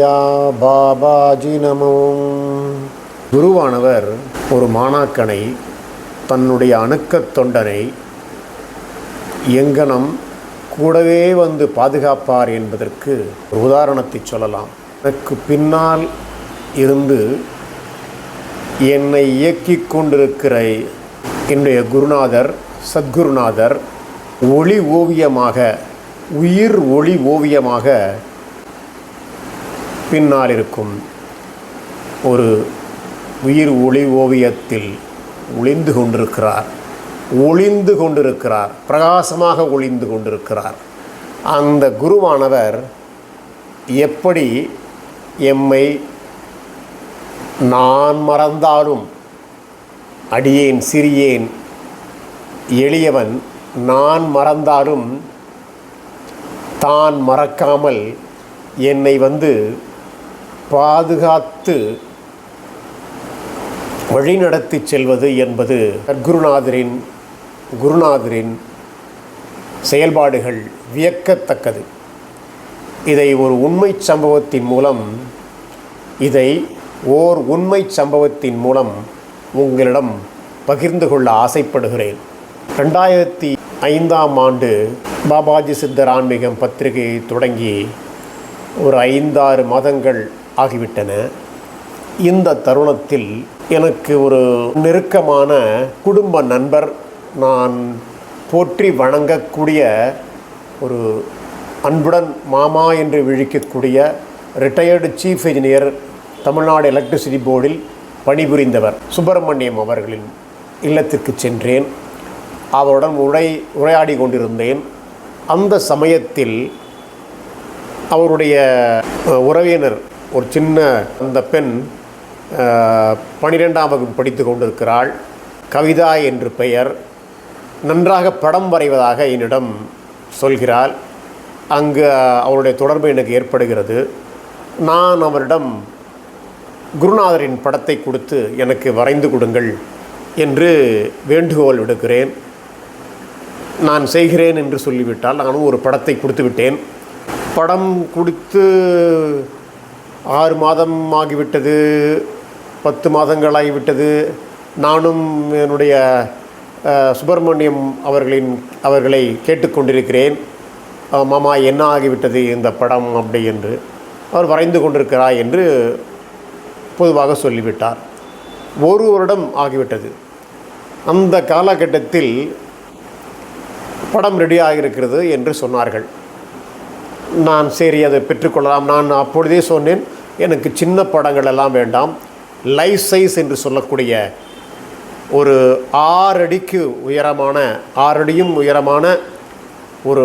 ஐயா பாபாஜி நமோ. குருவானவர் ஒரு மாணாக்கனை தன்னுடைய அணுக்கத் தொண்டனை எங்கனம் கூடவே வந்து பாதுகாப்பார் என்பதற்கு ஒரு உதாரணத்தை சொல்லலாம். எனக்கு பின்னால் இருந்து என்னை இயக்கிக் கொண்டிருக்கிற என்னுடைய குருநாதர் சத்குருநாதர் ஒளி ஓவியமாக உயிர் ஒளி ஓவியமாக பின்னால் இருக்கும் ஒரு உயிர் ஒளி ஓவியத்தில் ஒளிந்து கொண்டிருக்கிறார். ஒளிந்து கொண்டிருக்கிறார். பிரகாசமாக ஒளிந்து கொண்டிருக்கிறார். அந்த குருவானவர் எப்படி எம்மை நான் மறந்தாலும் அடியேன் சிறியேன் எளியவன் நான் மறந்தாலும் தான் மறக்காமல் என்னை வந்து பாதுகாத்து வழிநடத்தி செல்வது என்பது சத்குருநாதரின் குருநாதரின் செயல்பாடுகள் வியக்கத்தக்கது. இதை ஒரு உண்மை சம்பவத்தின் மூலம் இதை ஓர் உண்மை சம்பவத்தின் மூலம் உங்களிடம் பகிர்ந்து கொள்ள ஆசைப்படுகிறேன். ரெண்டாயிரத்தி ஐந்தாம் ஆண்டு பாபாஜி சித்தர் ஆன்மீகம் பத்திரிகையை தொடங்கி ஒரு ஐந்தாறு மாதங்கள் ஆகிவிட்டன. இந்த தருணத்தில் எனக்கு ஒரு நெருக்கமான குடும்ப நண்பர் நான் போற்றி வணங்கக்கூடிய ஒரு அன்புடன் மாமா என்று விழிக்கக்கூடிய retired chief engineer Tamil Nadu electricity போர்டில் பணிபுரிந்தவர் சுப்பிரமணியம் அவர்களின் இல்லத்திற்கு சென்றேன். அவருடன் உரை உரையாடி கொண்டிருந்தேன். அந்த சமயத்தில் அவருடைய உறவினர் ஒரு சின்ன அந்த பெண் பனிரெண்டாம் வகுப்பு படித்து கொண்டிருக்கிறாள். கவிதா என்று பெயர். நன்றாக படம் வரைவதாக என்னிடம் சொல்கிறாள். அங்கு அவருடைய தொடர்பு எனக்கு ஏற்படுகிறது. நான் அவரிடம் குருநாதரின் படத்தை கொடுத்து எனக்கு வரைந்து கொடுங்கள் என்று வேண்டுகோள் விடுக்கிறேன். நான் செய்கிறேன் என்று சொல்லிவிட்டால் நானும் ஒரு படத்தை கொடுத்து விட்டேன். படம் கொடுத்து ஆறு மாதம் ஆகிவிட்டது பத்து மாதங்கள் ஆகிவிட்டது நானும் என்னுடைய சுப்பிரமணியம் அவர்களின் அவர்களை கேட்டுக்கொண்டிருக்கிறேன். மாமா என்ன ஆகிவிட்டது இந்த படம் அப்படி என்று. அவர் வரைந்து கொண்டிருக்கிறார் என்று பொதுவாக சொல்லிவிட்டார். ஒரு வருடம் ஆகிவிட்டது. அந்த காலகட்டத்தில் படம் ரெடியாக இருக்கிறது என்று சொன்னார்கள். நான் சரி அதை பெற்றுக்கொள்ளலாம். நான் அப்பொழுதே சொன்னேன் எனக்கு சின்ன படங்கள் எல்லாம் வேண்டாம். லைஃப் சைஸ் என்று சொல்லக்கூடிய ஒரு ஆறடிக்கு உயரமான ஆறடியும் உயரமான ஒரு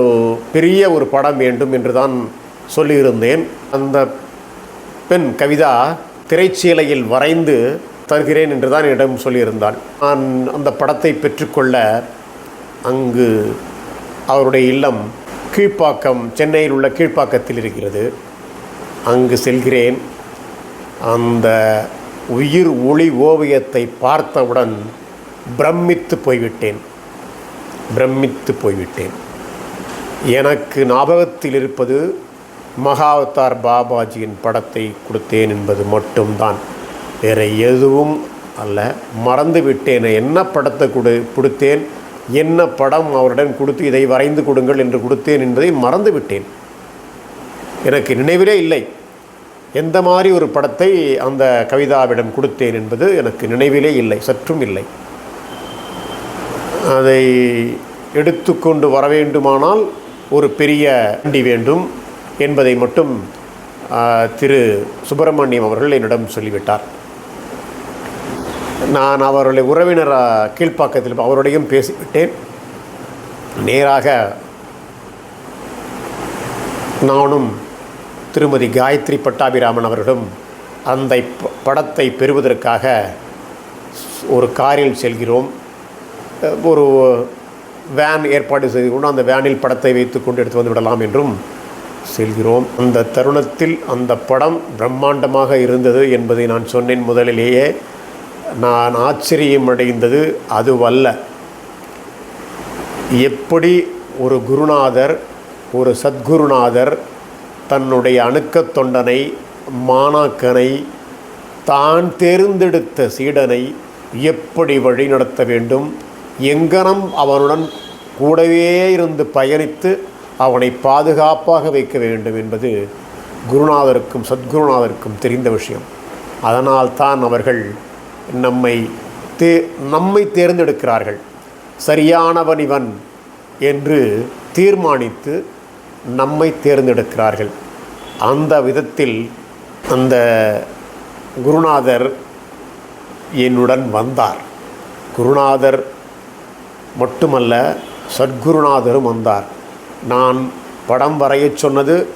பெரிய ஒரு படம் வேண்டும் என்று தான் சொல்லியிருந்தேன். அந்த பெண் கவிதா திரைச்சீலையில் வரைந்து தருகிறேன் என்று தான் என்னிடம் சொல்லியிருந்தாள். நான் அந்த படத்தை பெற்றுக்கொள்ள அங்கு அவருடைய இல்லம் கீழ்ப்பாக்கம் சென்னையில் உள்ள கீழ்ப்பாக்கத்தில் இருக்கிறது. அங்கு செல்கிறேன். அந்த உயிர் ஒளி ஓவியத்தை பார்த்தவுடன் பிரமித்து போய்விட்டேன். பிரமித்து போய்விட்டேன். எனக்கு ஞாபகத்தில் இருப்பது மகாவதார் பாபாஜியின் படத்தை கொடுத்தேன் என்பது மட்டும்தான். வேறு எதுவும் அல்ல. மறந்துவிட்டேன். என்ன படத்தை கொடு கொடுத்தேன்? என்ன படம் அவரிடம் கொடுத்து இதை வரைந்து கொடுங்கள் என்று கொடுத்தேன் என்பதை மறந்துவிட்டேன். எனக்கு நினைவிலே இல்லை. எந்த மாதிரி ஒரு படத்தை அந்த கவிதாவிடம் கொடுத்தேன் என்பது எனக்கு நினைவிலே இல்லை சற்றும் இல்லை. அதை எடுத்துக்கொண்டு வர வேண்டுமானால் ஒரு பெரிய வண்டி வேண்டும் என்பதை மட்டும் திரு சுப்பிரமணியம் அவர்கள் என்னிடம் சொல்லிவிட்டார். நான் அவருடைய உறவினர் கீழ்ப்பாக்கத்தில் அவருடையும் பேசிவிட்டேன். நேராக நானும் திருமதி காயத்ரி பட்டாபிராமன் அவர்களும் அந்த படத்தை பெறுவதற்காக ஒரு காரில் செல்கிறோம். ஒரு வேன் ஏற்பாடு செய்து கொண்டு அந்த வேனில் படத்தை வைத்து கொண்டு எடுத்து வந்து விடலாம் என்றும் செல்கிறோம். அந்த தருணத்தில் அந்த படம் பிரம்மாண்டமாக இருந்தது என்பதை நான் சொன்னேன் முதலிலேயே. நான் ஆச்சரியம் அடைந்தது அதுவல்ல. எப்படி ஒரு குருநாதர் ஒரு சத்குருநாதர் தன்னுடைய அணுக்கத் தொண்டனை மாணாக்கனை தான் தேர்ந்தெடுத்த சீடனை எப்படி வழிநடத்த வேண்டும்? எங்கனம் அவனுடன் கூடவே இருந்து பயணித்து அவனை பாதுகாப்பாக வைக்க வேண்டும் என்பது குருநாதருக்கும் சத்குருநாதருக்கும் தெரிந்த விஷயம். அதனால் தான் அவர்கள் நம்மை தே நம்மை தேர்ந்தெடுக்கிறார்கள். சரியானவன் இவன் என்று தீர்மானித்து நம்மை தேர்ந்தெடுக்கிறார்கள். அந்த விதத்தில் அந்த குருநாதர் என்னுடன் வந்தார். குருநாதர் மட்டுமல்ல சத்குருநாதரும் வந்தார். நான் படம் வரையச் சொன்னது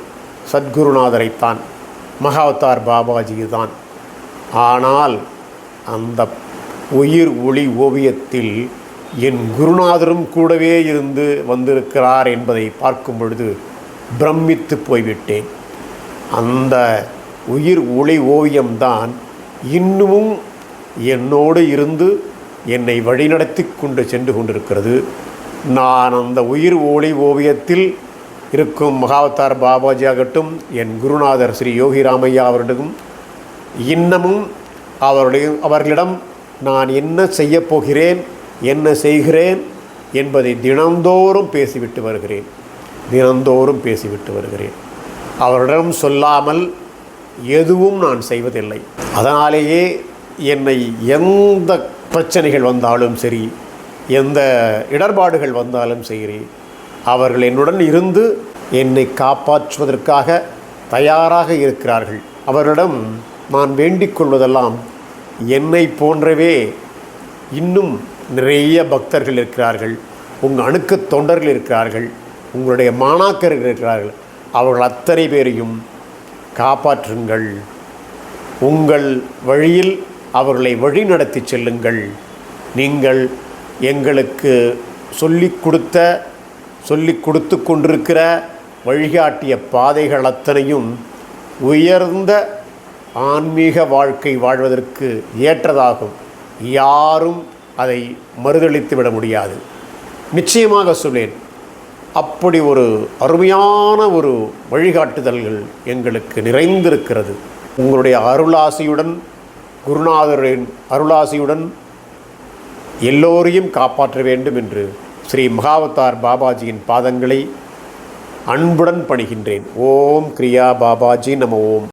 சத்குருநாதரைத்தான். மகாவதார் பாபாஜி தான் ஆனால் அந்த உயிர் ஒளி ஓவியத்தில் என் குருநாதரும் கூடவே இருந்து வந்திருக்கிறார் என்பதை பார்க்கும் பொழுது பிரமித்து போய்விட்டேன். அந்த உயிர் ஒளி ஓவியம்தான் இன்னமும் என்னோடு இருந்து என்னை வழிநடத்தி கொண்டு சென்று கொண்டிருக்கிறது. நான் அந்த உயிர் ஒளி ஓவியத்தில் இருக்கும் மகாவதார் பாபாஜி ஆகட்டும் என் குருநாதர் ஸ்ரீ யோகி ராமையா அவரிடம் இன்னமும் அவருடைய அவர்களிடம் நான் என்ன செய்யப் போகிறேன் என்ன செய்கிறேன் என்பதை தினந்தோறும் பேசிவிட்டு வருகிறேன். தினந்தோறும் பேசிவிட்டு வருகிறேன். அவரிடம் சொல்லாமல் எதுவும் நான் செய்வதில்லை. அதனாலேயே என்னை எந்த பிரச்சனைகள் வந்தாலும் சரி எந்த இடர்பாடுகள் வந்தாலும் சரி அவர்கள் என்னுடன் இருந்து என்னை காப்பாற்றுவதற்காக தயாராக இருக்கிறார்கள். அவரிடம் நான் வேண்டிக் கொள்வதெல்லாம் என்னை போன்றவே இன்னும் நிறைய பக்தர்கள் இருக்கிறார்கள். உங்கள் அணுக்கு தொண்டர்கள் இருக்கிறார்கள். உங்களுடைய மாணாக்கர்கள் இருக்கிறார்கள். அவர்கள் அத்தனை பேரையும் காப்பாற்றுங்கள். உங்கள் வழியில் அவர்களை வழி நடத்தி செல்லுங்கள். நீங்கள் எங்களுக்கு சொல்லிக் கொடுத்த சொல்லிக் கொடுத்து கொண்டிருக்கிற வழிகாட்டிய பாதைகள் அத்தனையும் உயர்ந்த ஆன்மீக வாழ்க்கை வாழ்வதற்கு ஏற்றதாகும். யாரும் அதை மறுதளித்து விட முடியாது. நிச்சயமாக சொல்லேன் அப்படி ஒரு அருமையான ஒரு வழிகாட்டுதல்கள் எங்களுக்கு நிறைந்திருக்கிறது. உங்களுடைய அருளாசியுடன் குருநாதரின் அருளாசியுடன் எல்லோரையும் காப்பாற்ற வேண்டும் என்று ஸ்ரீ மகாவதார் பாபாஜியின் பாதங்களை அன்புடன் பணிகின்றேன். ஓம் கிரியா பாபாஜி நம ஓம்.